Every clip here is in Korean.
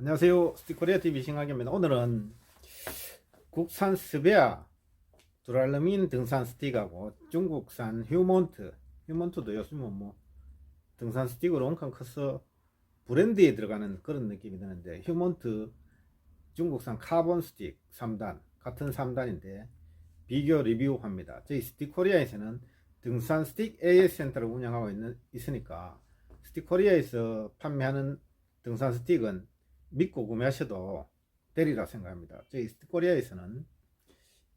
안녕하세요. 스티코리아 TV 싱하입니다 오늘은 국산 스베아 두랄루민 등산 스틱하고 중국산 휴몬트, 휴몬트도 요즘은 뭐 등산 스틱으로 엄청 커서 브랜드에 들어가는 그런 느낌이 드는데 휴몬트 중국산 카본 스틱 3단 같은 3단인데 비교 리뷰합니다. 저희 스틱코리아에서는 등산 스틱 AS 센터를 운영하고 있는, 있으니까 스틱코리아에서 판매하는 등산 스틱은 믿고 구매하셔도 되리라 생각합니다. 저희 스틱코리아에서는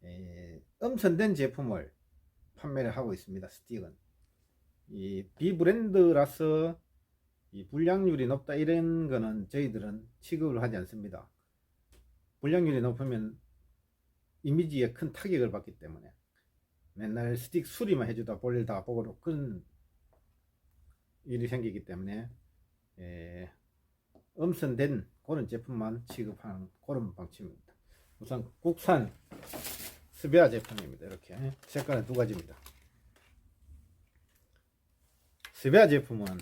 에, 엄선된 제품을 판매를 하고 있습니다. 스틱은 이 비브랜드라서 이 불량률이 높다 이런 거는 저희들은 취급을 하지 않습니다. 불량률이 높으면 이미지에 큰 타격을 받기 때문에 맨날 스틱 수리만 해주다 볼일 다 보고 그런 일이 생기기 때문에 에, 엄선된 그런 제품만 취급하는 그런 방침입니다. 우선 국산 스베아 제품입니다. 이렇게 색깔은 두 가지입니다. 스베아 제품은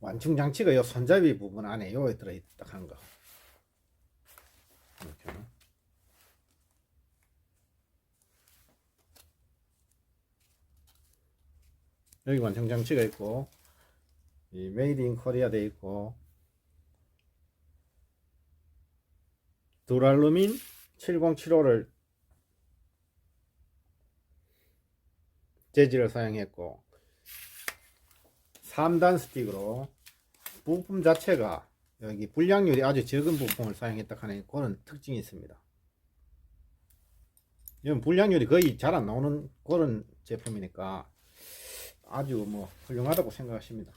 완충 장치가 요 손잡이 부분 안에 요에 들어있다 하는 거. 이렇게. 여기 완충 장치가 있고 이 메이드 인 코리아 돼 있고 두랄루민 7075를 재질을 사용했고 3단 스틱으로 부품 자체가 여기 불량률이 아주 적은 부품을 사용했다 하는 그런 특징이 있습니다. 이건 불량률이 거의 잘 안 나오는 그런 제품이니까 아주 뭐 훌륭하다고 생각하십니다.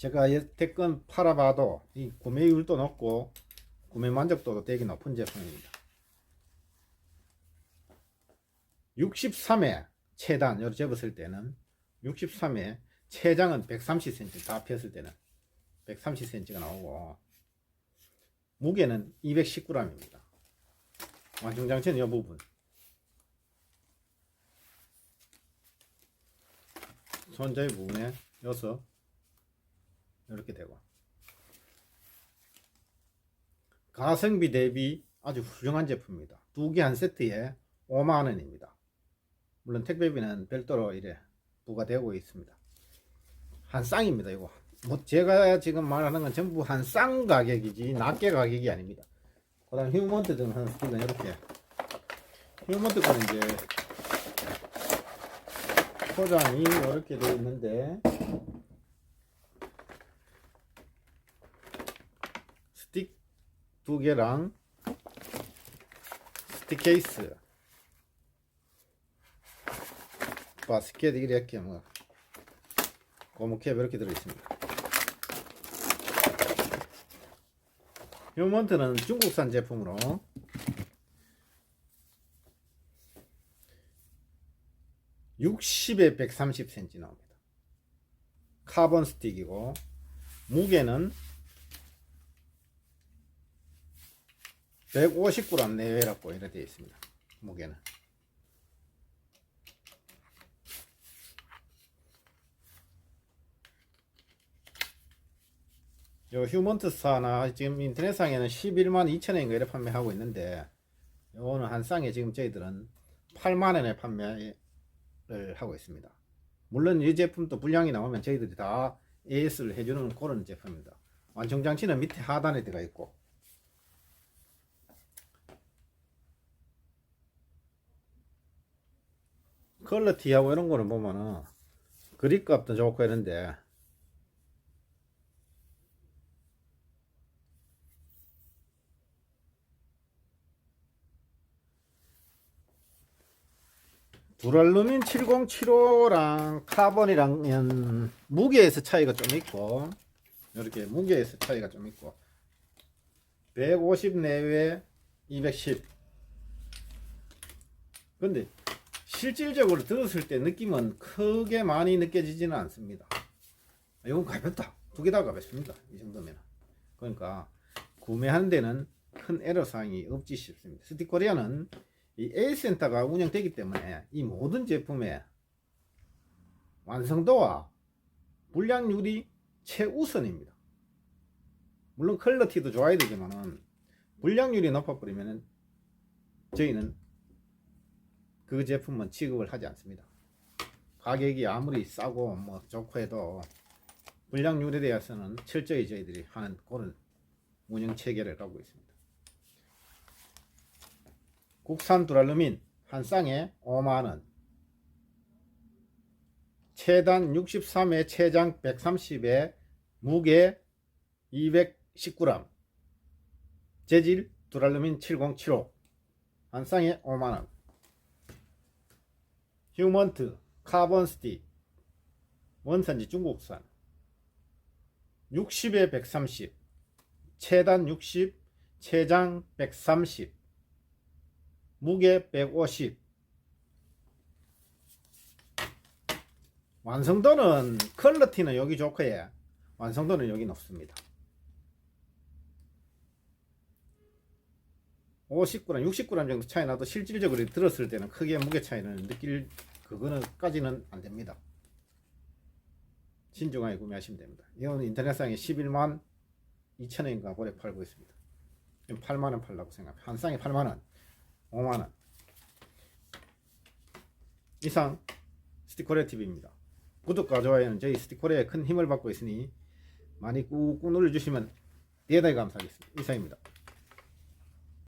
제가 여태껏 팔아봐도 이 구매율도 높고 구매 만족도도 되게 높은 제품입니다. 63회 최단 여기 접었을 때는 63회 최장은 130cm 다 폈을 때는 130cm가 나오고 무게는 219g입니다. 완충장치는 이 부분 손잡이 부분에 여서 이렇게 되고 가성비 대비 아주 훌륭한 제품입니다. 두 개 한 세트에 5만원입니다. 물론 택배비는 별도로 이래 부과되고 있습니다. 한 쌍입니다. 이거 뭐 제가 지금 말하는 건 전부 한 쌍 가격이지 낱개 가격이 아닙니다. 그 다음 휴먼트 등 하는 스틱은 이렇게 휴먼트 거는 이제 포장이 이렇게 되어 있는데 스틱 두 개랑 스틱 케이스. 바스켓 이렇게 뭐. 고무캡 이렇게 들어있습니다 휴먼트는 중국산 제품으로 (60에 130cm) 나옵니다. 카본 스틱이고 무게는 150g 내외라고 이렇게 되어 있습니다. 무게는. 요 휴먼트사나 지금 인터넷상에는 11만 2천원인가 이렇게 판매하고 있는데 요거는 한 쌍에 지금 저희들은 8만원에 판매를 하고 있습니다. 물론 이 제품도 불량이 나오면 저희들이 다 AS를 해주는 그런 제품입니다. 완충장치는 밑에 하단에 들어가 있고 퀄리티하고 이런 거는 보면은 그립값도 좋고 이런데. 두랄루민 7075랑 카본이랑 무게에서 차이가 좀 있고 이렇게 무게에서 차이가 좀 있고. 150 내외 210 근데 실질적으로 들었을 때 느낌은 크게 많이 느껴지지는 않습니다. 이건 가볍다. 두 개 다 가볍습니다. 이 정도면. 그러니까 구매하는 데는 큰 애로사항이 없지 싶습니다. 스티코리아는 이 A센터가 운영되기 때문에 이 모든 제품의 완성도와 불량률이 최우선입니다. 물론 퀄리티도 좋아야 되지만은 불량률이 높아버리면은 저희는 그 제품은 취급을 하지 않습니다. 가격이 아무리 싸고 뭐 좋고 해도 불량률에 대해서는 철저히 저희들이 하는 그런 운영 체계를 갖고 있습니다. 국산 두랄루민 한 쌍에 5만 원. 체단 63에 체장 130에 무게 219g. 재질 두랄루민 7075. 한 쌍에 5만 원. 휴먼트 카본 스틱 원산지 중국산. 60에 130 체단 60 체장 130 무게 150 완성도는 퀄리티는 여기 좋고 예 완성도는 여기 높습니다 50g, 60g 정도 차이 나도 실질적으로 들었을 때는 크게 무게 차이는 느낄 그거는까지는 안 됩니다. 신중하게 구매하시면 됩니다. 이건 인터넷상에 11만 2천 원인가 고래 팔고 있습니다. 8만 원 팔라고 생각합니다. 한 쌍에 8만 원, 5만 원. 이상 스티코레 TV입니다. 구독과 좋아요는 저희 스티코레에 큰 힘을 받고 있으니 많이 꾹꾹 눌러주시면 대단히 감사하겠습니다. 이상입니다.